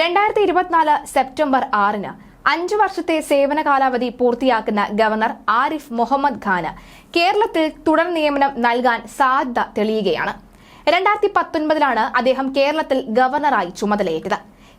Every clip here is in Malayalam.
രണ്ടായിരത്തി ഇരുപത്തിനാല് സെപ്റ്റംബർ ആറിന് അഞ്ചു വർഷത്തെ സേവന കാലാവധി പൂർത്തിയാക്കുന്ന ഗവർണർ ആരിഫ് മുഹമ്മദ് ഖാന് കേരളത്തിൽ തുടർ നിയമനം നൽകാൻ സാധ്യത തെളിയുകയാണ്. രണ്ടായിരത്തി പത്തൊൻപതിലാണ് അദ്ദേഹം കേരളത്തിൽ ഗവർണറായി ചുമതലയേറ്റത്.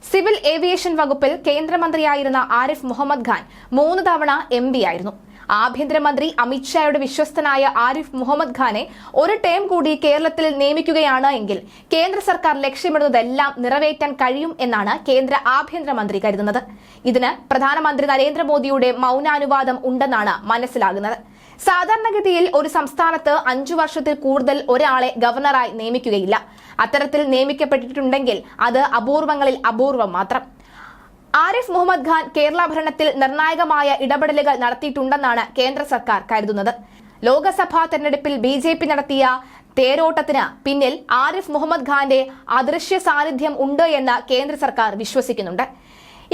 സിവിൽ ഏവിയേഷൻ വകുപ്പിൽ കേന്ദ്രമന്ത്രിയായിരുന്ന ആരിഫ് മുഹമ്മദ് ഖാൻ മൂന്ന് തവണ എം ആയിരുന്നു. ആഭ്യന്തരമന്ത്രി അമിത്ഷായുടെ വിശ്വസ്തനായ ആരിഫ് മുഹമ്മദ് ഖാനെ ഒരു ടേം കൂടി കേരളത്തിൽ നിയമിക്കുകയാണ് എങ്കിൽ കേന്ദ്ര സർക്കാർ ലക്ഷ്യമിടുന്നതെല്ലാം നിറവേറ്റാൻ കഴിയും എന്നാണ് കേന്ദ്ര ആഭ്യന്തരമന്ത്രി കരുതുന്നത്. ഇതിന് പ്രധാനമന്ത്രി നരേന്ദ്രമോദിയുടെ മൗനാനുവാദം ഉണ്ടെന്നാണ് മനസ്സിലാകുന്നത്. സാധാരണഗതിയിൽ ഒരു സംസ്ഥാനത്ത് അഞ്ചു വർഷത്തിൽ കൂടുതൽ ഒരാളെ ഗവർണറായി നിയമിക്കുകയില്ല. അത്തരത്തിൽ നിയമിക്കപ്പെട്ടിട്ടുണ്ടെങ്കിൽ അത് അപൂർവങ്ങളിൽ അപൂർവം മാത്രം. ആരിഫ് മുഹമ്മദ് ഖാൻ കേരള ഭരണത്തിൽ നിർണായകമായ ഇടപെടലുകൾ നടത്തിയിട്ടുണ്ടെന്നാണ് കേന്ദ്ര സർക്കാർ കരുതുന്നത്. ലോക്സഭാ തെരഞ്ഞെടുപ്പിൽ ബി ജെ പി നടത്തിയ തേരോട്ടത്തിന് പിന്നിൽ ആരിഫ് മുഹമ്മദ് ഖാന്റെ അദൃശ്യ സാന്നിധ്യം ഉണ്ട് എന്ന് കേന്ദ്ര സർക്കാർ വിശ്വസിക്കുന്നുണ്ട്.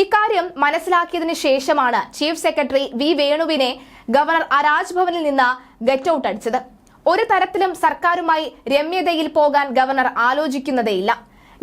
ഇക്കാര്യം മനസ്സിലാക്കിയതിനു ശേഷമാണ് ചീഫ് സെക്രട്ടറി വി വേണുവിനെ ഗവർണർ അരാജ് ഭവനിൽ നിന്ന് ഗെറ്റ് ഔട്ട് അടിച്ചത് ഒരു തരത്തിലും സർക്കാരുമായി രമ്യതയിൽ പോകാൻ ഗവർണർ ആലോചിക്കുന്നതേയില്ല.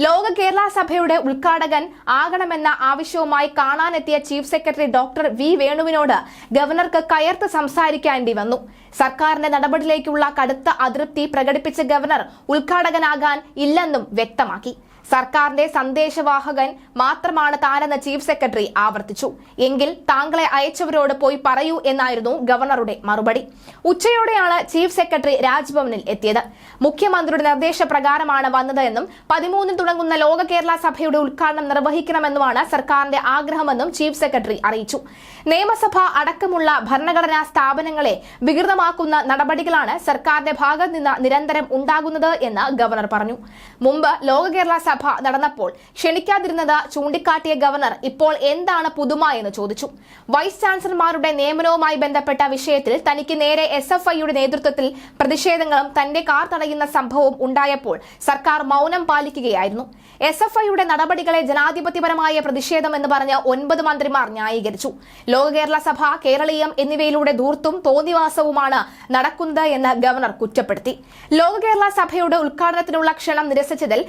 ലോക കേരള സഭയുടെ ഉദ്ഘാടകൻ ആകണമെന്ന ആവശ്യവുമായി കാണാനെത്തിയ ചീഫ് സെക്രട്ടറി ഡോക്ടർ വി വേണുവിനോട് ഗവർണർക്ക് കയർത്ത് സംസാരിക്കേണ്ടി വന്നു. സർക്കാരിന്റെ നടപടിയിലേക്കുള്ള കടുത്ത അതൃപ്തി പ്രകടിപ്പിച്ച ഗവർണർ ഉദ്ഘാടകനാകാൻ ഇല്ലെന്നും വ്യക്തമാക്കി. സർക്കാരിന്റെ സന്ദേശവാഹകൻ മാത്രമാണ് താനെന്ന് ചീഫ് സെക്രട്ടറി ആവർത്തിച്ചു. എങ്കിൽ താങ്കളെ അയച്ചവരോട് പോയി പറയൂ എന്നായിരുന്നു ഗവർണറുടെ മറുപടി. ഉച്ചയോടെയാണ് ചീഫ് സെക്രട്ടറി രാജ്ഭവനിൽ എത്തിയത്. മുഖ്യമന്ത്രിയുടെ നിർദ്ദേശപ്രകാരമാണ് വന്നതെന്നും പതിമൂന്നിൽ തുടങ്ങുന്ന ലോക കേരള സഭയുടെ ഉദ്ഘാടനം നിർവഹിക്കണമെന്നുമാണ് സർക്കാരിന്റെ ആഗ്രഹമെന്നും ചീഫ് സെക്രട്ടറി അറിയിച്ചു. നിയമസഭ അടക്കമുള്ള ഭരണഘടനാ സ്ഥാപനങ്ങളെ വികൃതമാക്കുന്ന നടപടികളാണ് സർക്കാരിന്റെ ഭാഗത്ത് നിന്ന് നിരന്തരം ഉണ്ടാകുന്നത് എന്ന് ഗവർണർ പറഞ്ഞു. മുമ്പ് ലോക കേരള നടന്നപ്പോൾ ക്ഷണിക്കാതിരുന്നത് ചൂണ്ടിക്കാട്ടിയ ഗവർണർ ഇപ്പോൾ എന്താണ് പുതുമ എന്ന് ചോദിച്ചു. വൈസ് ചാൻസലർമാരുടെ നിയമനവുമായി ബന്ധപ്പെട്ട വിഷയത്തിൽ തനിക്ക് നേരെ എസ് എഫ് ഐയുടെ നേതൃത്വത്തിൽ പ്രതിഷേധങ്ങളും തന്റെ കാർ തടയുന്ന സംഭവവും ഉണ്ടായപ്പോൾ സർക്കാർ മൗനം പാലിക്കുകയായിരുന്നു. എസ് എഫ് ഐയുടെ നടപടികളെ ജനാധിപത്യപരമായ പ്രതിഷേധം എന്ന് പറഞ്ഞ് ഒൻപത് മന്ത്രിമാർ ന്യായീകരിച്ചു. ലോക കേരള സഭ കേരളീയം എന്നിവയിലൂടെ ധൂർത്തും തോന്നിവാസവുമാണ് നടക്കുന്നത് എന്ന് ഗവർണർ കുറ്റപ്പെടുത്തി. ലോക കേരള സഭയുടെ ഉദ്ഘാടനത്തിനുള്ള ക്ഷണം നിരസിച്ചതിൽ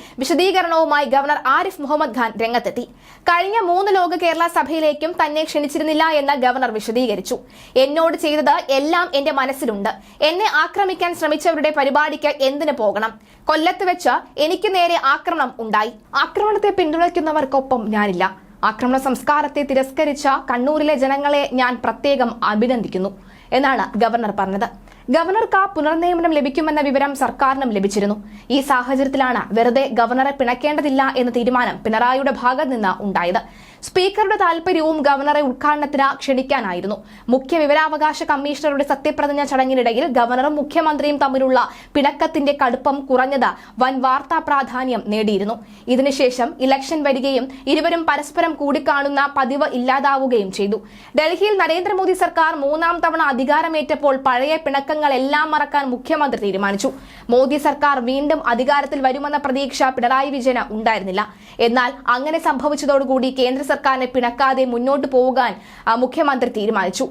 വിശദീകരണവുമായി ഗവർണർ ആരിഫ് മുഹമ്മദ് ഖാൻ രംഗത്തെത്തി. കഴിഞ്ഞ മൂന്ന് ലോക കേരള സഭയിലേക്കും തന്നെ ക്ഷണിച്ചിരുന്നില്ല എന്ന് ഗവർണർ വിശദീകരിച്ചു. എന്നോട് ചെയ്തത് എല്ലാം എന്റെ മനസ്സിലുണ്ട്. എന്നെ ആക്രമിക്കാൻ ശ്രമിച്ചവരുടെ പരിപാടിക്ക് എന്തിനു പോകണം? കൊല്ലത്ത് വെച്ച് എനിക്ക് നേരെ ആക്രമണം ഉണ്ടായി. ആക്രമണത്തെ പിന്തുണയ്ക്കുന്നവർക്കൊപ്പം ഞാനില്ല. ആക്രമണ സംസ്കാരത്തെ തിരസ്കരിച്ച കണ്ണൂരിലെ ജനങ്ങളെ ഞാൻ പ്രത്യേകം അഭിനന്ദിക്കുന്നു എന്നാണ് ഗവർണർ പറഞ്ഞത്. ഗവർണർക്ക് പുനർനിയമനം ലഭിക്കുമെന്ന വിവരം സർക്കാരിനും ലഭിച്ചിരുന്നു. ഈ സാഹചര്യത്തിലാണ് വെറുതെ ഗവർണറെ പിണക്കേണ്ടതില്ല എന്ന തീരുമാനം പിണറായിയുടെ ഭാഗത്ത് നിന്ന് ഉണ്ടായത്. സ്പീക്കറുടെ താൽപര്യവും ഗവർണറെ ഉദ്ഘാടനത്തിന് ക്ഷണിക്കാനായിരുന്നു. മുഖ്യ വിവരാവകാശ കമ്മീഷണറുടെ സത്യപ്രതിജ്ഞ ചടങ്ങിനിടയിൽ ഗവർണറും മുഖ്യമന്ത്രിയും തമ്മിലുള്ള പിണക്കത്തിന്റെ കടുപ്പം കുറഞ്ഞത് വൻ വാർത്താ പ്രാധാന്യം നേടിയിരുന്നു. ഇതിനുശേഷം ഇലക്ഷൻ വരികയും ഇരുവരും പരസ്പരം കൂടിക്കാണുന്ന പതിവ് ഇല്ലാതാവുകയും ചെയ്തു. ഡൽഹിയിൽ നരേന്ദ്രമോദി സർക്കാർ മൂന്നാം തവണ അധികാരമേറ്റപ്പോൾ പഴയ പിണക്കങ്ങളെല്ലാം മറക്കാൻ മുഖ്യമന്ത്രി തീരുമാനിച്ചു. മോദി സർക്കാർ വീണ്ടും അധികാരത്തിൽ വരുമെന്ന പ്രതീക്ഷ പിണറായി വിജയന് ഉണ്ടായിരുന്നില്ല. എന്നാൽ അങ്ങനെ സംഭവിച്ചതോടുകൂടി കേന്ദ്ര സർക്കാരിനെ പിണക്കാതെ മുന്നോട്ട് പോകാൻ മുഖ്യമന്ത്രി തീരുമാനിച്ചു.